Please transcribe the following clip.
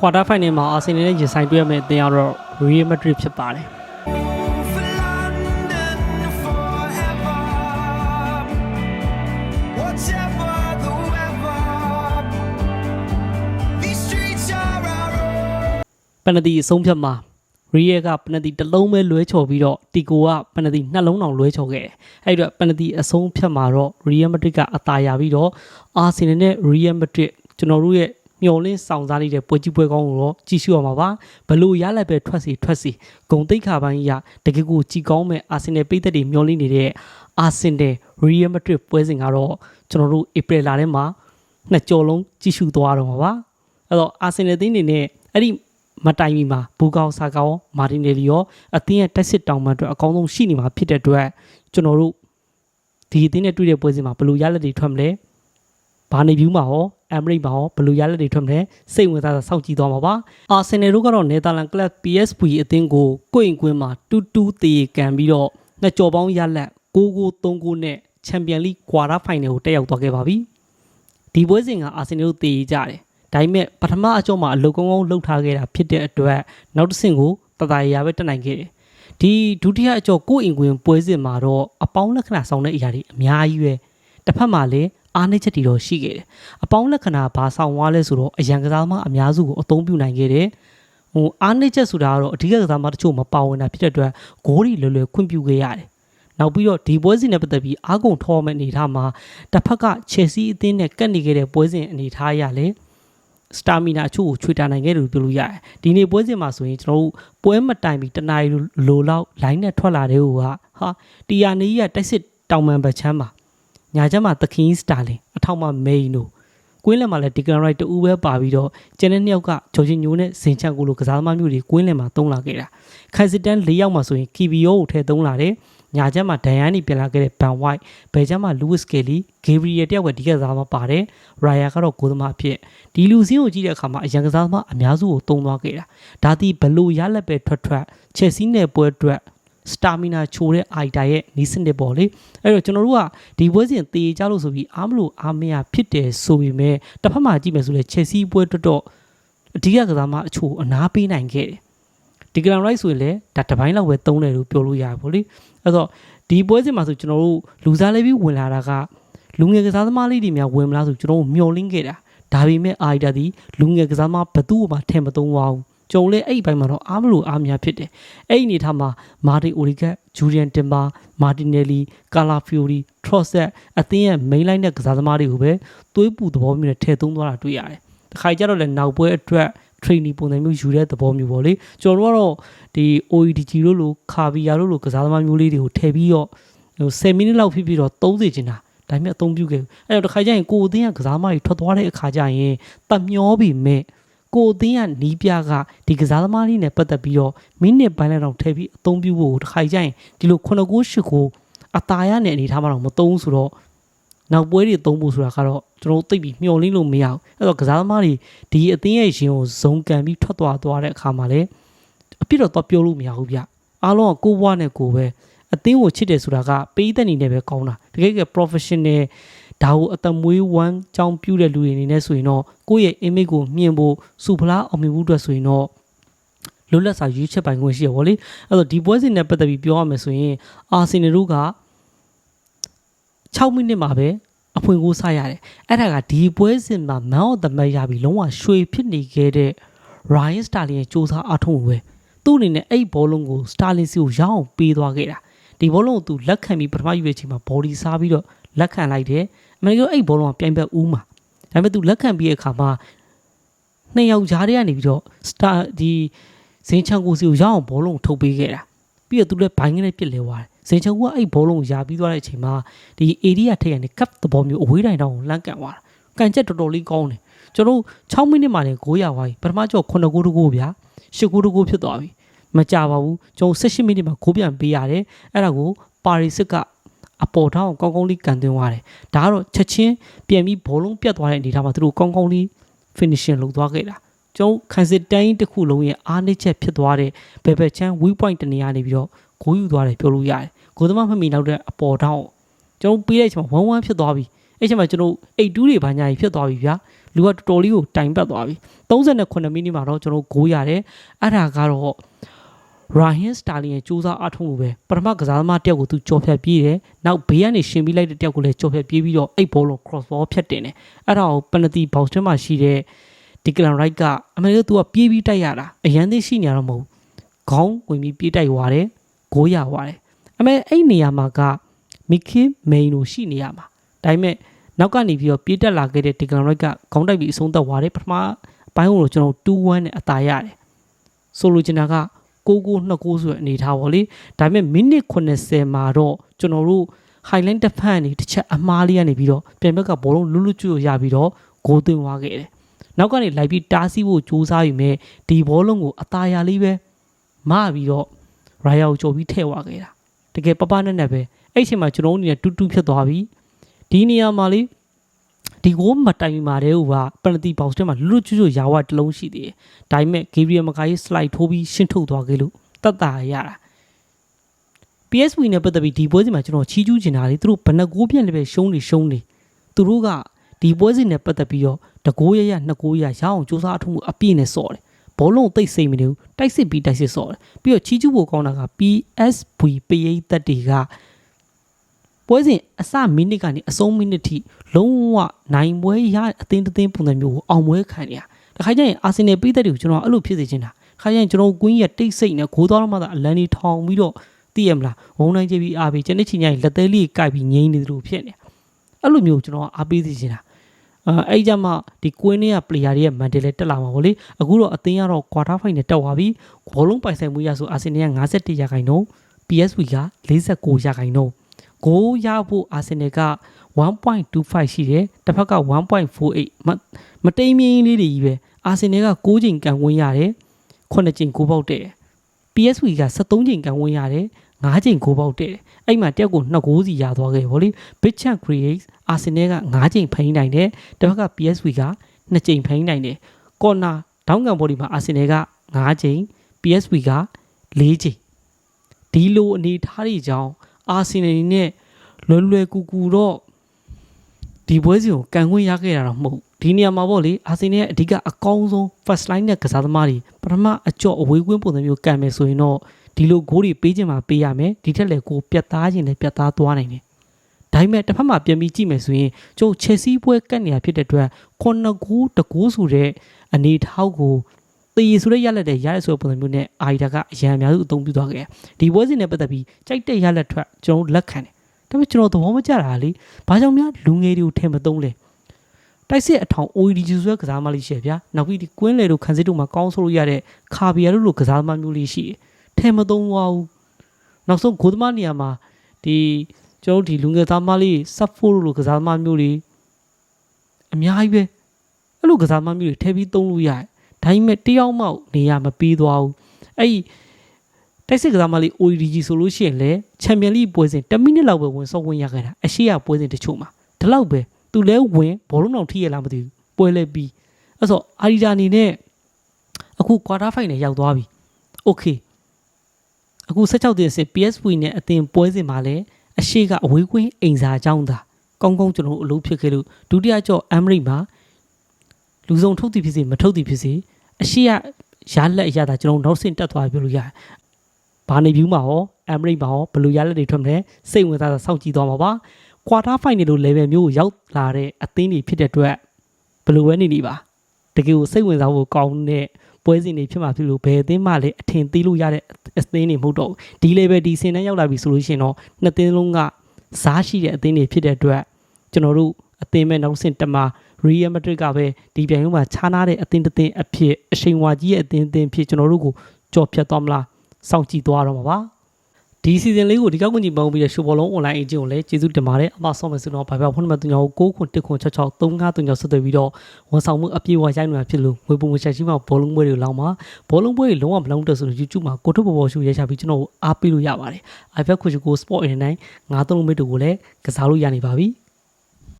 ကွာတာဖိုင်နယ်မှာအာဆင်နယ်နဲ့ရင်ဆိုင်တွေ့ရမယ့်အသင်းကတော့ Real Madrid ဖြစ်ပါတယ် For London forever. Whatever the weather, these streets are our own. ပနတီအဆုံးဖြတ်မှာ Real ကပနတီတစ်လုံးပဲလွဲချော်ပြီးတော့တီကိုကပနတီနှလုံးတောင်လွဲချော်ခဲ့တယ်။အဲ့ဒီတော့ပနတီအဆုံးဖြတ်မှာတော့ Real Madrid ကအသာရပြီးတော့အာဆင်နယ်နဲ့ Real Madrid ကျွန်တော်တို့ရဲ့ မျော်လင့်ဆောင်စားနေတဲ့ပွဲကြီးပွဲကောင်းကိုတော့ကြည့်ရှုရမှာပါဘလို့ရလိုက်ပဲထွက်စီထွက်စီဂုံတိတ်ခါပိုင်းကြီးကတကယ်ကိုကြည်ကောင်းမဲ့အာဆင်နယ်ပိတ်သက်တွေမျော်လင့်နေတဲ့အာဆင်နယ် Real Madrid ပွဲစဉ်ကတော့ကျွန်တော်တို့ဧပြီလထဲမှာနှစ်ကြော်လုံးကြည့်ရှုသွားတော့မှာပါအဲ့တော့အာဆင်နယ်အသင်းအနေနဲ့အဲ့ဒီမတိုင်မီမှာဘူကောက်ဆာကောမာတင်နယ်လီရောအသင်းရဲ့တက်စစ်တောင်မှအတွက်အကောင်းဆုံးရှိနေမှာဖြစ်တဲ့အတွက်ကျွန်တော်တို့ဒီအသင်းနဲ့တွေ့တဲ့ပွဲစဉ်မှာဘယ်လိုရလက်တွေထွက်မလဲဘာနေဗျူးမှာဟော အမ်မရိတ်မှာဟောဘယ်လိုရလက်တွေထွက်မလဲစိတ်ဝင်စားစားစောင့်ကြည့်သွားမှာပါအာဆင်နယ်တို့ကတော့နယ်သာလန်ကလပ် PSV အသင်းကိုကိုယ့်ရင်ကွင်းမှာတူတူတေကန်ပြီးတော့နှစ်ကြော်ပေါင်းရလက်6 9 3 9နဲ့ချန်ပီယံလိကွာတာဖိုင်နယ်ကိုတက်ရောက်သွားခဲ့ပါပြီဒီပွဲစဉ်ကအာဆင်နယ်တို့တေကြတယ်ဒါပေမဲ့ပထမအကြောမှာအလုတ်ကောင်းကောင်းလှုပ်ထားခဲ့တာဖြစ်တဲ့အတွက်နောက်တစ်ဆင့်ကိုတတရာပဲတက်နိုင်ခဲ့တယ်ဒီဒုတိယအကြောကိုယ့်အင်ကွင်းပွဲစဉ်မှာတော့အပေါင်းလက္ခဏာဆောင်တဲ့အရာတွေအများကြီးပဲတစ်ဖက်မှာလည်း အားနည်းချက်တွေတော့ရှိခဲ့တယ်အပေါင်းလက္ခဏာဘာဆောင်သွားလဲဆိုတော့အရန်ကစားသမားအများစုကိုအသုံးပြုနိုင်ခဲ့တယ်ဟိုအားနည်းချက်ဆိုတာကတော့အဓိကကစားသမားတချို့မပါဝင်တာဖြစ်တဲ့အတွက်ဂိုးတွေလွယ်လွယ်ခွင့်ပြုခဲ့ရတယ်နောက်ပြီးတော့ဒီပွဲစဉ်နဲ့ပတ်သက်ပြီးအားကုန်ထောမဲ့အနေထားမှာတစ်ဖက်ကချယ်ဆီအသင်းနဲ့ကတ်နေခဲ့တဲ့ပွဲစဉ်အနေထားရလဲစတာမီနာအချို့ကိုချွေတာနိုင်ခဲ့တယ်လို့ပြောလို့ရတယ်ဒီနေ့ပွဲစဉ်မှာဆိုရင်ကျွန်တော်တို့ပွဲမတိုင်ပြီးတနားရီလိုလောက်လိုင်းနဲ့ထွက်လာတဲ့ဟိုကဟာတီယာနေကြီးကတိုက်စစ်တောင်ပန်ဘက်ချမ်းမှာ ညာချမ်းမှာသခင်စတာလင်အထောက်မှမိန်တို့ကွင်းလယ်မှာလည်းဒီကန်ရိုက်တူပဲပါပြီးတော့ကျန်တဲ့နှစ်ယောက်ကဂျော်ဂျင်ညိုနဲ့ဇင်ချန်ကိုလိုကစားသမားမျိုးတွေကွင်းလယ်မှာတုံးလာခဲ့တာခိုင်စစ်တန်၄ယောက်မှာဆိုရင်ကီဗီယိုကိုထည့်တုံးလာတယ်ညာချမ်းမှာဒန်ယန်နီပြန်လာခဲ့တဲ့ဘန်ဝိုက်ဘယ်ချမ်းမှာလူးဝစ်ကယ်လီဂေဘရီယယ်တယောက်ကဒီကစားသမားပါတယ်ရာယာကတော့ကိုသမားအဖြစ်ဒီလူစင်းကိုကြည့်တဲ့အခါမှာအရန်ကစားသမားအများစုကိုတုံးသွားခဲ့တာဒါသည်ဘလို့ရလက်ပဲထွက်ထွက်ချက်စီးနယ်ပွဲအတွက် စတာမီနာချိုတဲ့အိုက်တာရဲ့နီးစနစ်ပေါ့လေအဲ့တော့ကျွန်တော်တို့ကဒီပွဲစဉ်တေကြလို့ဆိုပြီးအားမလို့အားမရဖြစ်တယ်ဆိုပေမဲ့တစ်ဖက်မှာကြည့်မယ်ဆိုလဲချက်စီပွဲတော်တော်အဓိကကစားမအချို့အနားပေးနိုင်ခဲ့တယ်ဒီဂရန်ရိုက်ဆိုရင်လည်းဒါတစ်ပိုင်းလောက်ပဲသုံးတယ်လို့ပြောလို့ရတယ်ပေါ့လေအဲ့တော့ဒီပွဲစဉ်မှာဆိုကျွန်တော်တို့လူစားလေးပြီးဝင်လာတာကလူငယ်ကစားသမားလေးတွေများဝင်မလားဆိုကျွန်တော်တို့မျှော်လင့်ခဲ့တာဒါပေမဲ့အာရီတာဒီလူငယ်ကစားသမားဘသူ့ကိုမှထဲမသုံးပါဘူး ကြုံလဲအဲ့ဒီဘက်မှာတော့အားမလို့အားများဖြစ်တယ်အဲ့ဒီအနေထားမှာမာတီအိုရီကတ်ဂျူရီယန်တင်ပါမာတီနယ်လီကာလာဖီယိုရီထရော့ဆက်အသင်းရဲ့ main line နဲ့ကစားသမားတွေကိုပဲသွေးပူသဘောမျိုးနဲ့ထည့်သုံးသွားတာတွေ့ရတယ်။တစ်ခါကြတော့လဲနောက်ပွဲအတွက် training ပုံစံမျိုးယူတဲ့သဘောမျိုးပေါ့လေ။ကျွန်တော်တို့ကတော့ဒီ OEDG လို့လို့ခါဗီယာလို့လို့ကစားသမားမျိုးလေးတွေကိုထည့်ပြီးတော့ဟို10မိနစ်လောက်ဖြစ်ပြီးတော့30ချင်တာဒါပေမဲ့အသုံးပြုခဲ့။အဲ့တော့တစ်ခါကျရင်ကိုအသင်းကကစားသမားတွေထွက်သွားတဲ့အခါကျရင်တမျောပြီးမဲ့ ကိုအသင်းကနီးပြကဒီကစားသမားလေးနဲ့ပတ်သက်ပြီးတော့မိနစ်ပိုင်းလောက်တော့ထည့်ပြီးအသုံးပြုဖို့တစ်ခါကျရင်ဒီလို9ကို10ကိုအตาရနဲ့အနေထားမှတော့မသုံးဆိုတော့နောက်ပွဲတွေသုံးဖို့ဆိုတာကတော့ကျွန်တော်သိပ်ပြီးမျှော်လင့်လို့မရဘူးအဲ့တော့ကစားသမားတွေဒီအသင်းရဲ့ရှင်ကိုဇုံကန်ပြီးထွက်သွားသွားတဲ့အခါမှာလည်းအပြစ်တော့တော့ပြောလို့မရဘူးဗျအားလုံးကကိုယ်ဘွားနဲ့ကိုယ်ပဲအသင်းကိုချစ်တယ်ဆိုတာကပေးတဲ့အနေနဲ့ပဲကောင်းတာတကယ်က professional ဒါကိုအသက်မွေးဝမ်းကြောင်းပြုတဲ့လူတွေအနေနဲ့ဆိုရင်တော့ကိုယ့်ရဲ့ image ကိုမြင်ဖို့စူဖလားအောင်မြင်မှုအတွက်ဆိုရင်တော့လွတ်လပ်စွာရွေးချယ်ပိုင်ခွင့်ရှိရပါလေအဲ့တော့ဒီပွဲစဉ်နဲ့ပတ်သက်ပြီးပြောရမယ်ဆိုရင်အာဆင်နယ်တို့က6မိနစ်မှာပဲအဖွင့်ကိုစရတယ်အဲ့ဒါကဒီပွဲစဉ်မှာ man of the match ရပြီးလုံးဝရွှေဖြစ်နေခဲ့တဲ့ Ryan Sterling ရဲ့စူးစမ်းအထုံးပဲသူ့အနေနဲ့အဲ့ဘောလုံးကို Sterling စီကိုရအောင်ပေးသွားခဲ့တာဒီဘောလုံးကိုသူလက်ခံပြီးပထမယူရချိန်မှာ body စားပြီးတော့လက်ခံလိုက်တယ် အမေရိကန်အဲ့ဘောလုံးကပြိုင်ဘက်ဦးမှာဒါပေမဲ့သူလက်ခံပြီးတဲ့အခါမှာနှစ်ယောက်ကြားထဲကနေပြီးတော့ star ဒီဇင်ချန်ကိုစီကိုရအောင်ဘောလုံးကိုထုတ်ပေးခဲ့တာပြီးတော့သူလည်းဘိုင်းကနေပြစ်လဲသွားတယ်ဇင်ချန်ကိုကအဲ့ဘောလုံးကိုယာပြီးသွားတဲ့အချိန်မှာဒီ area ထိပ်ကနေ cup သဘောမျိုးအဝေးတိုင်တောင်ကိုလန့်ကန်သွားတာကန်ချက်တော်တော်လေးကောင်းတယ်ကျွန်တော်6မိနစ်မှလည်း900သွားပြီပထမကျော်9ဂိုးတကိုးဗျာ10ဂိုးတကိုးဖြစ်သွားပြီမကြပါဘူးကျွန်တော်18မိနစ်မှာဂိုးပြန်ပေးရတယ်အဲ့ဒါကိုပါရီစစ်က အပေါ်ထောင်းကောင်းကောင်းလေးကန်သွင်းသွားတယ်ဒါကတော့ချက်ချင်းပြန်ပြီးဘောလုံးပြတ်သွားတဲ့အနေအထားမှာသူတို့ကောင်းကောင်းလေး finishing လုပ်သွားခဲ့တာကျွန်တော်ခန်းစစ်တိုင်းတစ်ခုလုံးရဲ့အားနည်းချက်ဖြစ်သွားတဲ့ဘယ်ဘက်ချမ်း weak point တနေရာနေပြီးတော့ဂိုးယူသွားတယ်ပြောလို့ရတယ်ဂိုးသမားမမီနောက်တဲ့အပေါ်ထောင်းကျွန်တော်ပေးတဲ့အချိန်မှာ1-1ဖြစ်သွားပြီအဲ့ချိန်မှာကျွန်တော်82တွေဘာညာကြီးဖြစ်သွားပြီဗျာလူကတော်တော်လေးကိုတိုင်ပတ်သွားပြီ38မိနစ်မှာတော့ကျွန်တော်ဂိုးရတယ်အဲ့ဒါကတော့ Raheem Sterling ရဲ့စူးစမ်းအထောက်မှုပဲပထမကစားသမားတယောက်ကိုသူကြော်ဖြတ်ပြေးတယ်နောက်ဘေးကနေရှင်ပြီးလိုက်တဲ့တယောက်ကိုလည်းကြော်ဖြတ်ပြေးပြီးတော့အဲ့ဘောလုံး cross ball ဖြတ်တင်တယ်အဲ့ဒါကို penalty box ထဲမှာရှိတဲ့ Declan Rice ကအမေရိကသူကပြေးပြီးတိုက်ရတာအရန်သိရှိနေရတော့မဟုတ်ဘူးခေါင်းဝင်ပြီးပြေးတိုက်သွားတယ်ဂိုးရသွားတယ်အမေအဲ့နေရာမှာက Mickey Main ကိုရှိနေရမှာဒါပေမဲ့နောက်ကနေပြီးတော့ပြေးတက်လာခဲ့တဲ့ Declan Rice ကခေါင်းတိုက်ပြီးအဆုံးသတ်သွားတယ်ပထမအပိုင်းကိုကျွန်တော်2-1နဲ့အသာရတယ်ဆိုလိုချင်တာက ကိုကိုနှစ်ကိုဆိုတဲ့အနေထားပေါ့လေဒါပေမဲ့မိနစ်80မှာတော့ကျွန်တော်တို့ highline တစ်ဖက်နေတစ်ချက်အမားလေးကနေပြီးတော့ပြန်ဘက်ကဘောလုံးလွတ်လွတ်ကျွတ်ရပြီးတော့ဂိုးသွင်းသွားခဲ့တယ်နောက်ကနေလိုက်ပြီးတားဆီးဖို့ကြိုးစားပြီးမြဲဒီဘောလုံးကိုအသားရလေးပဲမပြီးတော့ရာယာကိုကြော်ပြီးထည့်သွားခဲ့တာတကယ်ပပနဲ့နဲ့ပဲအဲ့အချိန်မှာကျွန်တော်တို့အနေနဲ့တူးတူးဖြစ်သွားပြီဒီနေရာမှာလေ ဒီကိုမတိုင်မီမာတဲ့ဟိုကပနတီဘောက်စ်ထဲမှာလွတ်ကျွတ်ကျွတ်ရာဝတစ်လုံးရှိသေးတယ်ဒါပေမဲ့ဂေဘရီယယ်မကာကြီးစလိုက်ထိုးပြီးရှင်းထုတ်သွားခဲ့လို့တတ်တာရတာ PSV နဲ့ပတ်သက်ပြီးဒီပွဲစဉ်မှာကျွန်တော်ချီးကျူးချင်တာလေသူတို့ဘယ်နှကိုးပြက်လည်းပဲရှုံးနေရှုံးနေသူတို့ကဒီပွဲစဉ်နဲ့ပတ်သက်ပြီးတော့တကိုးရရနှစ်ကိုးရရအောင်စူးစမ်းအထုံးမှုအပြည့်နဲ့စော့တယ်ဘောလုံးသိပ်စိတ်မနေဘူးတိုက်စစ်ပြီးတိုက်စစ်စော့တယ်ပြီးတော့ချီးကျူးဖို့ကောင်းတာက PSV ပရိသတ်တွေက ပွဲစဉ်အစမိနစ်ကနေအဆုံးမိနစ်ထိလုံးဝနိုင်ပွဲရအသင်းတစ်သင်းပုံစံမျိုးကိုအောင်ပွဲခံနေရတခါကျရင်အာဆင်နယ်ပရိသတ်တွေကိုကျွန်တော်အဲ့လိုဖြစ်စေချင်တာခါကျရင်ကျွန်တော်ကွင်းရတိတ်ဆိတ်နဲ့ဂိုးတော်မှသာအလန်ကြီးထောင်ပြီးတော့သိရမလားဝုံနိုင်ကြပြီးအားပေးကျန်တဲ့ချိန်ကျရင်လက်သေးလေးကိုက်ပြီးငိမ့်နေသလိုဖြစ်နေအဲ့လိုမျိုးကျွန်တော်အားပေးစီချင်တာအဲအဲ့ကြမှာဒီကွင်းထဲက player တွေရဲ့ mandate လည်းတက်လာမှာဗောလေအခုတော့အသင်းကတော့ quarter final တက်သွားပြီဘောလုံးပိုင်ဆိုင်မှုရဆိုအာဆင်နယ်က51ရာခိုင်နှုန်း PSV က49ရာခိုင်နှုန်း ဂိုးရဖို့အာဆင်နယ်က1.25ရှိတယ်တစ်ဖက်က1.48မမတိမ်မြင်းလေးတွေကြီးပဲအာဆင်နယ်က6ချိန်ကန်ဝင်ရတယ်9ချိန်6ပေါက်တဲ့ PSV က73ချိန်ကန်ဝင်ရတယ်9ချိန်ကိုပေါက်တဲ့အဲ့မှာတယောက်ကို2ဂိုးစီရသွားခဲ့ဗောလေ Big Chan Creates Arsenal က9ချိန်ဖိန်းနိုင်တယ်တစ်ဖက်က PSV က2ချိန်ဖိန်းနိုင်တယ် Corner ဒေါင်းကန်ဘော်ဒီမှာ Arsenal က9ချိန် PSV က4ချိန်ဒီလိုအနေထားတွေကြောင့် Arsenal နဲ့လွယ်လွယ်ကူကူတော့ဒီပွဲစဉ်ကိုကန်ခွင့်ရခဲ့တာတော့မဟုတ်ဘူးဒီနေရာမှာပေါ့လေအာဆင်နယ်ရဲ့အဓိကအကောင်းဆုံး first line နဲ့ကစားသမားတွေပထမအကြော့အဝေးကွင်းပုံစံမျိုးကန်မယ်ဆိုရင်တော့ဒီလိုဂိုးတွေပေးခြင်းမှာပေးရမယ်ဒီထက်လည်းကိုပြတ်သားခြင်းလည်းပြတ်သားသွားနိုင်တယ်ဒါပေမဲ့တစ်ဖက်မှာပြန်ပြီးကြည့်မယ်ဆိုရင်ကျုပ် Chelsea ပွဲကတ်နေတာဖြစ်တဲ့အတွက်ခုနှစ်ဂိုးတဂိုးဆိုတဲ့အနေထောက်ကို တည်ရဆိုတဲ့ရလက်တဲ့ရရဆိုတဲ့ပုံစံမျိုးနဲ့အာရီတာကအရန်အများစုအသုံးပြုသွားခဲ့တယ်ဒီပွဲစဉ်နဲ့ပတ်သက်ပြီးကြိုက်တဲ့ရလက်ထွက်ကျွန်တော်လက်ခံတယ်ဒါပေမဲ့ကျွန်တော်သဘောမကျတာလေဘာကြောင့်များလူငယ်တွေကိုထင်မသုံးလဲတိုက်စစ်အထောင် OED ဂျူဆွဲကစားမလေးရှိရဗျာနောက်ပြီးဒီကွင်းလေတို့ခန်းစစ်တို့မှာကောင်းဆိုလို့ရတဲ့ခါဘီယာတို့လိုကစားသမားမျိုးလေးရှိတယ်ထဲမသုံးပါဘူးနောက်ဆုံးဂိုးသမားနေရာမှာဒီကျွန်တော်တို့ဒီလူငယ်သားမလေးဆပ်ဖို့လိုကစားသမားမျိုးလေးအများကြီးပဲအဲ့လိုကစားသမားမျိုးတွေထဲပြီးသုံးလို့ရတယ် ဒါပေမဲ့တယောက်မှနေရာမပေးသွားဘူးအဲ့ဒီတိုက်စစ်ကစားမလေး OED ကြီးဆိုလို့ရှိရင်လေချန်ပီယံလိပွဲစဉ်10မိနစ်လောက်ပဲဝင်စောဝင်ရခဲ့တာအရှိရပွဲစဉ်တချို့မှာဒီလောက်ပဲသူလဲဝင်ဘောလုံးတော်ထိရလားမသိဘူးပွဲလဲပြီးအဲ့ဆိုအာရီတာအနေနဲ့အခု quarter final ရောက်သွားပြီ okay အခု16တင်စစ် PSV နဲ့အသင်ပွဲစဉ်မှာလဲအရှိကအဝေးကွင်းအိမ်စာအကြောင်းသာကောင်းကောင်းကျွန်တော်တို့အလုပ်ဖြစ်ခဲ့လို့ဒုတိယကြော့အမရိမှာလူစုံထုတ်သည်ဖြစ်စေမထုတ်သည်ဖြစ်စေ အရှိကရလက်အရသာကျွန်တော်တို့နောက်ဆင့်တက်သွားပြီပြောလို့ရတယ်။ဘာနေဗျူးမှာရောအမရိမှာရောဘယ်လိုရလက်တွေထွက်မလဲစိတ်ဝင်စားစားစောင့်ကြည့်သွားမှာပါ။ quarter final လို့ level မျိုးကိုရောက်လာတဲ့အသင်းတွေဖြစ်တဲ့အတွက်ဘယ်လိုပဲနေနေပါတကယ်ကိုစိတ်ဝင်စားဖို့ကောင်းတဲ့ပွဲစဉ်တွေဖြစ်မှာဖြစ်လို့ဘယ်အသင်းမှလည်းအထင်သေးလို့ရတဲ့အသင်းတွေမဟုတ်တော့ဘူးဒီ level ဒီစင်တန်းရောက်လာပြီဆိုလို့ရှိရင်တော့နှစ်သင်းလုံးကစားရှိတဲ့အသင်းတွေဖြစ်တဲ့အတွက်ကျွန်တော်တို့အသင်းမဲ့နောက်ဆင့်တမ Real Madrid ကပဲဒီပြိုင်ပွဲမှာခြားနာတဲ့အသင်းတစ်သင်းအဖြစ်အရှိန်ဝါကြီးရဲ့အသင်းအသင်းဖြစ်ကျွန်တော်တို့ကိုကြော်ဖြတ်သွားမလားစောင့်ကြည့်သွားတော့မှာပါဒီ season လေးကိုဒီကောက်ကွန်ကြီးပေါင်းပြီးတဲ့ရှိုးဘောလုံး online agent ကိုလည်းကျေးဇူးတင်ပါတယ်အမဆော့မယ်ဆိုတော့ဘာပြောဖုန်းနံပါတ်3ကို9ခွန်1ခွန်66 3536ဆက်သွယ်ပြီးတော့ဝန်ဆောင်မှုအပြည့်အဝရိုက်နေတာဖြစ်လို့ငွေပုံငွေချက်ရှိမှဘောလုံးပွဲတွေလောင်းမှာဘောလုံးပွဲတွေလုံးဝမလုံးတက်ဆိုလို့ YouTube မှာကိုထုတ်ဘောဘောရှုရိုက်ချပြီးကျွန်တော်ကိုအားပေးလို့ရပါတယ် iPad ခွန်ကို Sport 89 53မိတ္တူကိုလည်းကစားလို့ရနေပါပြီ